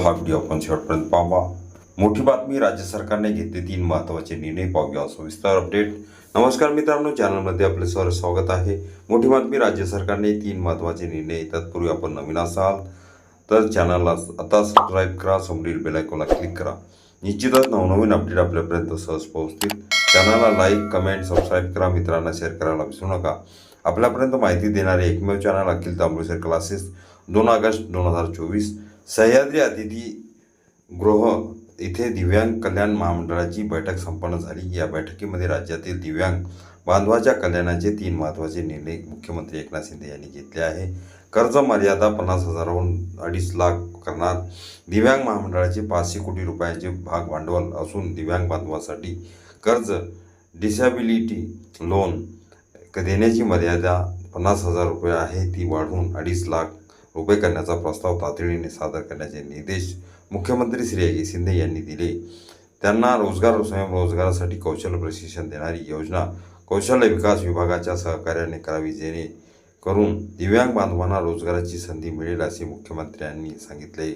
हा व्हिडिओ आपण शेवटपर्यंत पाहावा मोठी बातमी राज्य सरकारने घेतले तीन महत्त्वाचे निर्णय पाहूया सविस्तर अपडेट। नमस्कार मित्रांनो चॅनलमध्ये आपले सर स्वागत आहे. मोठी बातमी राज्य सरकारने तीन महत्त्वाचे निर्णय तत्पूर्वी आपण नवीन असाल तर चॅनलला आता सबस्क्राईब करा समोरील बेल क्लिक करा. निश्चितच नवनवीन अपडेट आपल्यापर्यंत सहज पोहोचतील. चॅनलला लाईक कमेंट सबस्क्राईब करा. मित्रांना शेअर करायला विसरू नका. आपल्यापर्यंत माहिती देणारे एकमेव चॅनल अखिल तांबुळेसर क्लासेस दोन ऑगस्ट दोन हजार चोवीस. सह्याद्री अतिथी गृह इथे दिव्यांग कल्याण महामंडळाची बैठक संपन्न झाली. या बैठकीमध्ये राज्यातील दिव्यांग बांधवाच्या कल्याणाचे तीन महत्त्वाचे निर्णय मुख्यमंत्री एकनाथ शिंदे यांनी घेतले आहे. कर्ज मर्यादा पन्नास हजाराहून अडीच लाख करणार दिव्यांग महामंडळाचे पाचशे कोटी रुपयांचे भाग भांडवल असून दिव्यांग बांधवासाठी कर्ज डिसॅबिलिटी लोन देण्याची मर्यादा पन्नास हजार रुपये आहे. ती वाढवून अडीच लाख उभे करण्याचा प्रस्ताव तातडीने सादर करण्याचे निर्देश मुख्यमंत्री श्री शिंदे यांनी दिले. त्यांना रोजगार स्वयंरोजगारासाठी कौशल्य प्रशिक्षण देणारी योजना कौशल्य विकास विभागाच्या सहकार्याने करावी जेणे करून दिव्यांग बांधवांना रोजगाराची संधी मिळेल असे मुख्यमंत्र्यांनी सांगितले.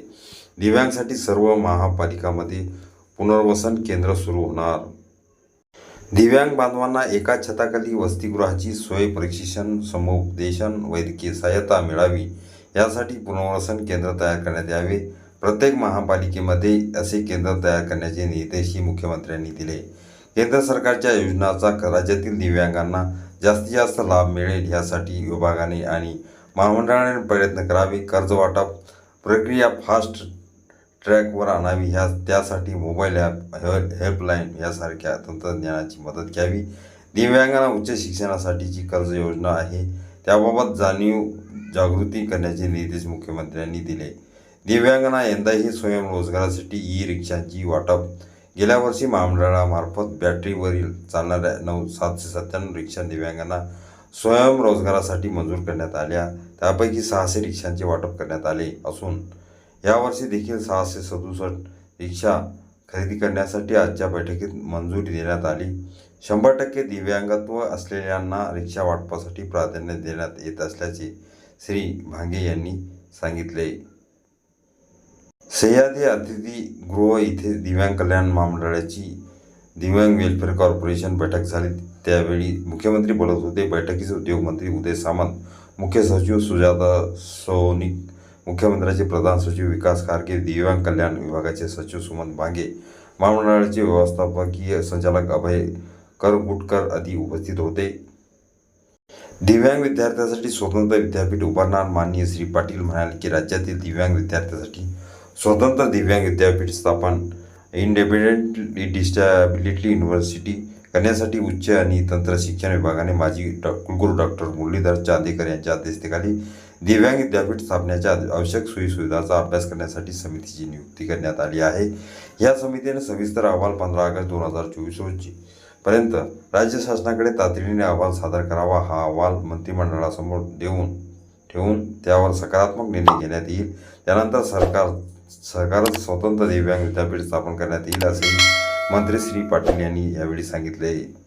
दिव्यांगसाठी सर्व महापालिकामध्ये पुनर्वसन केंद्र सुरू होणार. दिव्यांग बांधवांना एका छताखाली वसतिगृहाची सोय प्रशिक्षण समुपदेशन वैद्यकीय सहाय्यता मिळावी. यासाठी पुनर्वसन केंद्र तयार करण्यात यावे. प्रत्येक महापालिकेमध्ये असे केंद्र तयार करण्याचे निर्देशही मुख्यमंत्र्यांनी दिले. केंद्र सरकारच्या योजनाचा राज्यातील दिव्यांगांना जास्तीत जास्त लाभ मिळेल यासाठी विभागाने आणि महामंडळाने प्रयत्न करावे. कर्जवाटप प्रक्रिया फास्ट ट्रॅकवर आणावी. ह्या त्यासाठी मोबाईल ॲप हेल्पलाईन यासारख्या तंत्रज्ञानाची मदत घ्यावी. दिव्यांगांना उच्च शिक्षणासाठीची कर्ज योजना आहे. त्याबाबत जाणीव जागृती करण्याचे निर्देश मुख्यमंत्र्यांनी दिले. दिव्यांगांना यंदाही स्वयंरोजगारासाठी ई रिक्षांची वाटप. गेल्या वर्षी महामंडळामार्फत बॅटरीवरील चालणाऱ्या नऊ सातशे सत्त्याण्णव रिक्षा दिव्यांगांना स्वयंरोजगारासाठी मंजूर करण्यात आल्या. त्यापैकी सहाशे रिक्षांचे वाटप करण्यात आले असून यावर्षी देखील सहाशे सदुसष्ट रिक्षा खरेदी करण्यासाठी आजच्या बैठकीत मंजुरी देण्यात आली. शंभर टक्के दिव्यांगत्व असलेल्यांना रिक्षा वाटपासाठी प्राधान्य देण्यात येत असल्याचे श्री भांगे यांनी सांगितले. सह्याद्री अतिथी गृह इथे दिव्यांग कल्याण महामंडळाची दिव्यांग वेलफेअर कॉर्पोरेशन बैठक झाली. त्यावेळी मुख्यमंत्री बोलत होते. बैठकीचे उद्योगमंत्री उदय सामंत मुख्य सचिव सुजाता सोनिक मुख्यमंत्र्यांचे प्रधान सचिव विकास खारगे दिव्यांग कल्याण विभागाचे सचिव सुमन भांगे महामंडळाचे व्यवस्थापकीय संचालक अभय करगुटकर आदी उपस्थित होते. दिव्यांग विद्यार्थ्यासाठी स्वतंत्र विद्यापीठ उभारणार माननीय श्री पाटील म्हणाले की राज्यातील दिव्यांग विद्यार्थ्यासाठी स्वतंत्र दिव्यांग विद्यापीठ स्थापन इंडिपेंडेंटली डिस्टॅबिलिटी युनिव्हर्सिटी करण्यासाठी उच्च आणि तंत्र शिक्षण विभागाने माजी डॉ कुलगुरू डॉक्टर मुरलीधर चांदेकर यांच्या अध्यक्षतेखाली दिव्यांग विद्यापीठ स्थापनेच्या आवश्यक सोयीसुविधांचा अभ्यास करण्यासाठी समितीची नियुक्ती करण्यात आली आहे. या समितीने सविस्तर अहवाल पंधरा ऑगस्ट दोन हजार चोवीस रोजी पर्यंत राज्य शासनाकडे तातडीने अहवाल सादर करावा हा अहवाल मंत्रिमंडळासमोर देऊन ठेवून त्यावर सकारात्मक निर्णय घेण्यात येईल. त्यानंतर सरकार सरकारच स्वतंत्र दिव्यांग विद्यापीठ स्थापन करण्यात येईल असेही मंत्री श्री पाटील यांनी यावेळी सांगितले.